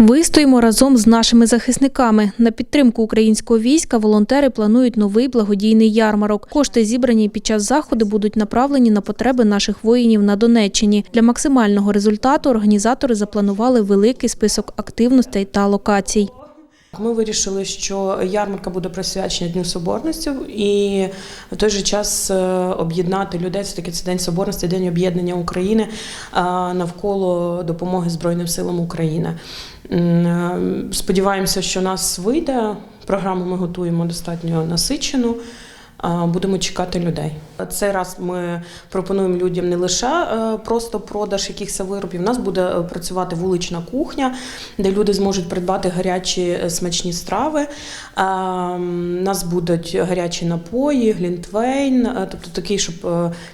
Вистоїмо разом з нашими захисниками. На підтримку українського війська волонтери планують новий благодійний ярмарок. Кошти, зібрані під час заходу, будуть направлені на потреби наших воїнів на Донеччині. Для максимального результату організатори запланували великий список активностей та локацій. Ми вирішили, що ярмарка буде присвячена Дню Соборності і в той же час е, об'єднати людей. Все таки це День Соборності, День об'єднання України е, навколо допомоги Збройним силам України. Е, Сподіваємося, що нас вийде. Програму ми готуємо достатньо насичену. Будемо чекати людей. Цей раз ми пропонуємо людям не лише е, просто продаж якихось виробів. У нас буде е, працювати вулична кухня, де люди зможуть придбати гарячі е, смачні страви. У нас будуть гарячі напої, глінтвейн, тобто такий, щоб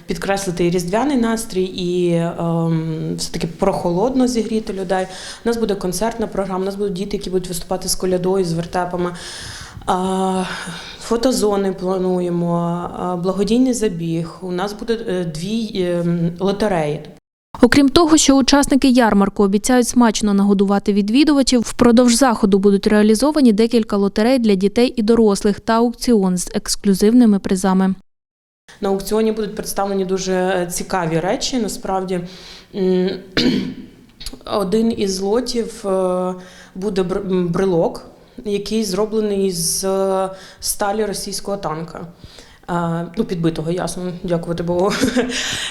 підкреслити і різдвяний настрій, і ем, все-таки прохолодно зігріти людей. У нас буде концертна програма, у нас будуть діти, які будуть виступати з колядою, з вертепами. Фотозони плануємо, благодійний забіг. У нас буде е, дві ем, лотереї. Окрім того, що учасники ярмарку обіцяють смачно нагодувати відвідувачів, впродовж заходу будуть реалізовані декілька лотерей для дітей і дорослих та аукціон з ексклюзивними призами. На аукціоні будуть представлені дуже е, цікаві речі. Насправді, один із лотів е, буде бр- брелок, який зроблений з е, сталі російського танка. Е, Ну, підбитого, ясно, дякувати Богу.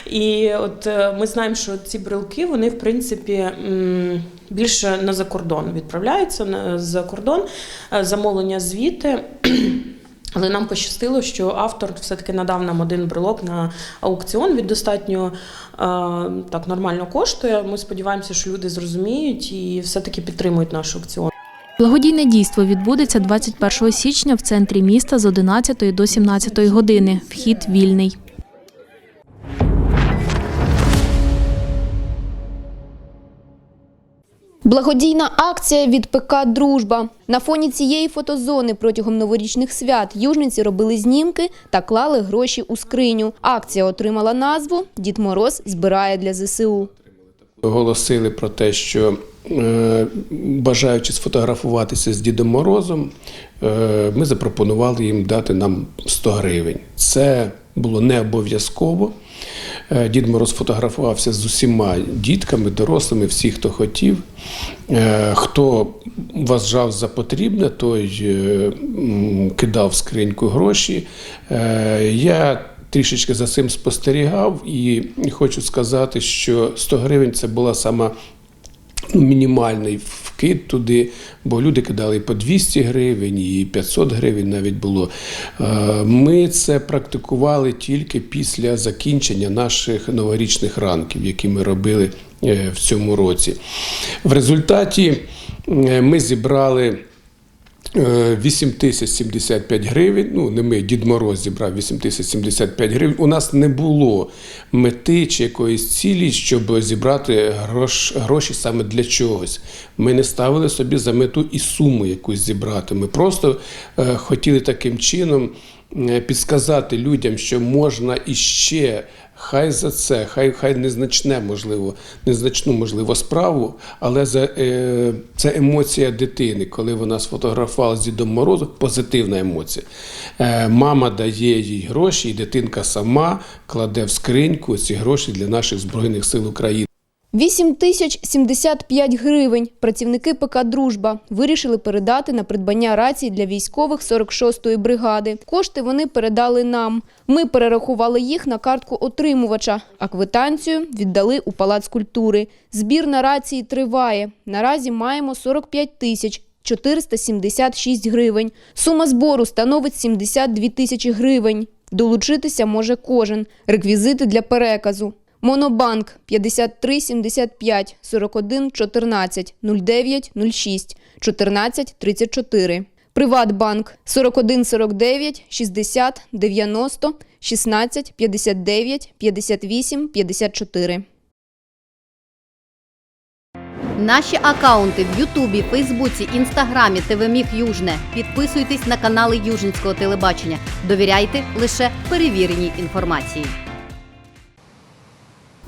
І от е, ми знаємо, що ці брелки, вони, в принципі, більше на закордон відправляються на за кордон, замовлення звідти. Але нам пощастило, що автор все-таки надав нам один брелок на аукціон. Він достатньо так нормально коштує. Ми сподіваємося, що люди зрозуміють і все-таки підтримують наш аукціон. Благодійне дійство відбудеться 21 січня в центрі міста з 11 до 17 години. Вхід вільний. Благодійна акція від ПК Дружба. На фоні цієї фотозони протягом новорічних свят южниці робили знімки та клали гроші у скриню. Акція отримала назву Дід Мороз збирає для ЗСУ. оголосили про те, що бажаючи сфотографуватися з Дідом Морозом, е, ми запропонували їм дати нам 100 гривень. Це було не обов'язково. Е, Дід Мороз фотографувався з усіма дітками, дорослими, всі, хто хотів. Е, Хто вважав за потрібне, той е, кидав в скриньку гроші. Е, Я трішечки за цим спостерігав і хочу сказати, що 100 гривень це була сама ну, мінімальний вкид туди, бо люди кидали по 200 гривень, і 500 гривень навіть було. Е, Ми це практикували тільки після закінчення наших новорічних ранків, які ми робили е, в цьому році. В результаті е, ми зібрали. Е, 8075 гривень. Ну, не ми, Дід Мороз зібрав 8075 гривень. У нас не було мети чи якоїсь цілі, щоб зібрати грош, гроші саме для чогось. Ми не ставили собі за мету і суму якусь зібрати. Ми просто е, хотіли таким чином е, підсказати людям, що можна іще. Хай за це, хай хай незначне, можливо, незначну, можливо, справу, але за е, це емоція дитини, коли вона сфотографувала з Дідом Морозом, позитивна емоція. Е, мама дає їй гроші, і дитинка сама кладе в скриньку ці гроші для наших збройних сил України. 8 тисяч 75 гривень працівники ПК Дружба вирішили передати на придбання рацій для військових 46-ї бригади. Кошти вони передали нам. Ми перерахували їх на картку отримувача, а квитанцію віддали у Палац культури. Збір на рації триває. Наразі маємо 45 тисяч 476 гривень. Сума збору становить 72 тисячі гривень. Долучитися може кожен. Реквізити для переказу. Монобанк 53 75 41 14 09 06 14 34. Приватбанк 41 49 60 90 16 59 58 54. Наші акаунти в Ютубі, Фейсбуці, Інстаграмі, ТВ Міг Южне. Підписуйтесь на канали Южницького телебачення. Довіряйте лише перевіреній інформації.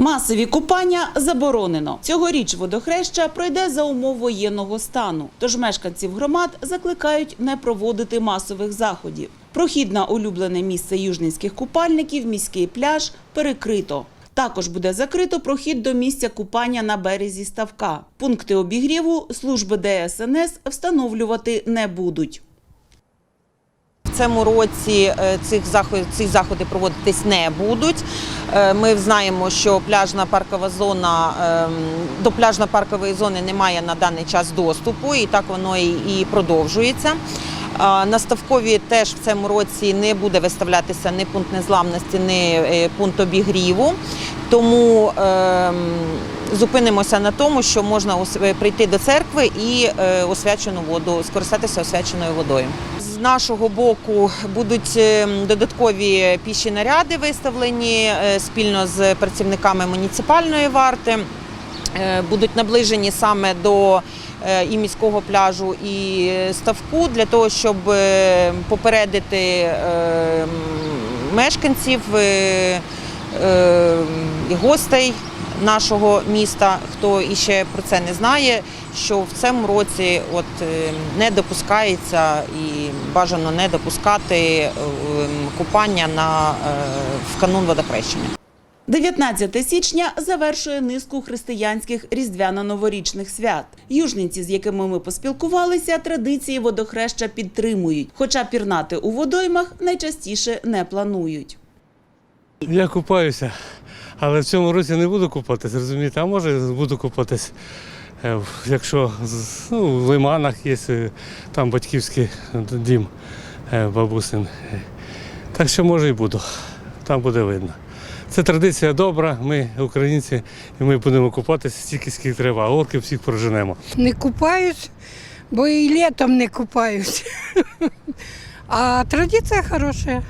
Масові купання заборонено. Цьогоріч водохреща пройде за умов воєнного стану. Тож мешканців громад закликають не проводити масових заходів. Прохід на улюблене місце южненських купальників, міський пляж, перекрито. Також буде закрито прохід до місця купання на березі ставка. Пункти обігріву служби ДСНС встановлювати не будуть. Цьому році е, цих заходи, ці заходи проводитись не будуть. Е, Ми знаємо, що пляжна паркова зона ем, до пляжно-паркової зони немає на даний час доступу, і так воно і, продовжується. На Ставкові теж в цьому році не буде виставлятися ні пункт незламності, ні е, пункт обігріву. Тому ем, зупинимося на тому, що можна прийти до церкви і освячену воду, скористатися освяченою водою. Нашого боку будуть е, додаткові піші наряди виставлені е, спільно з працівниками муніципальної варти. Е, Будуть наближені саме до і міського пляжу, і ставку для того, щоб попередити мешканців і гостей нашого міста, хто іще про це не знає, що в цьому році от е, не допускається і бажано не допускати е, купання на, е, в канун водохрещення. 19 січня завершує низку християнських різдвяно-новорічних свят. Южниці, з якими ми поспілкувалися, традиції водохреща підтримують, хоча пірнати у водоймах найчастіше не планують. Я купаюся, але в цьому році не буду купатись, розумієте, а може буду купатись. е, Якщо ну, в лиманах є е, там батьківський дім е, бабусин. Так що може і буду. Там буде видно. Це традиція добра, ми українці, і ми будемо купатися стільки, скільки треба, а орків всіх проженемо. Не купаюсь, бо і літом не купаюсь. А традиция хорошая.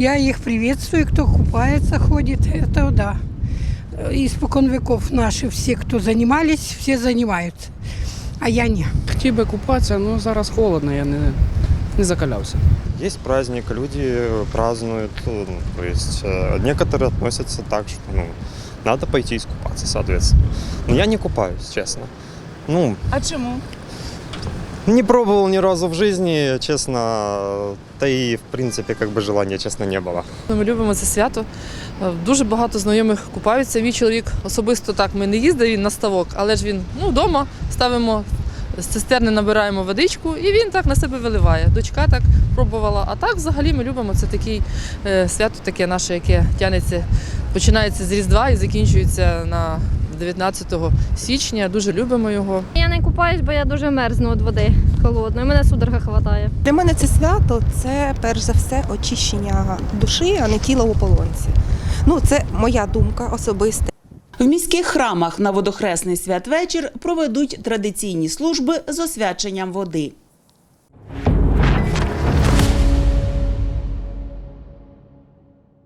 Я их приветствую, кто купается, ходит. Это да. Испокон веков наши все, кто занимались, все занимаются. А я не. Хотів би купатися, але зараз холодно, я не, не закалявся. Есть праздник, люди празднуют, ну, то есть э, некоторые относятся так, что ну, надо пойти искупаться, соответственно. Но я не купаюсь, честно. Ну, А чому? не пробовал ни разу в жизни, честно, да и в принципе как бы желания, честно, не было. Ми любимо це свято. Е, Дуже багато знайомих купаються. Мій чоловік особисто так ми не їздив він на ставок, але ж він ну, вдома ставимо з цистерни, набираємо водичку, і він так на себе виливає. Дочка так пробувала. А так взагалі ми любимо це таке свято, таке наше, яке тягнеться, починається з Різдва і закінчується на 19 січня. Дуже любимо його. Я не купаюсь, бо я дуже мерзну від води холодної. Мене судорога хватає. Для мене це свято це перш за все очищення душі, а не тіла у полонці. Ну, це моя думка особиста. В міських храмах на водохресний святвечір проведуть традиційні служби з освяченням води.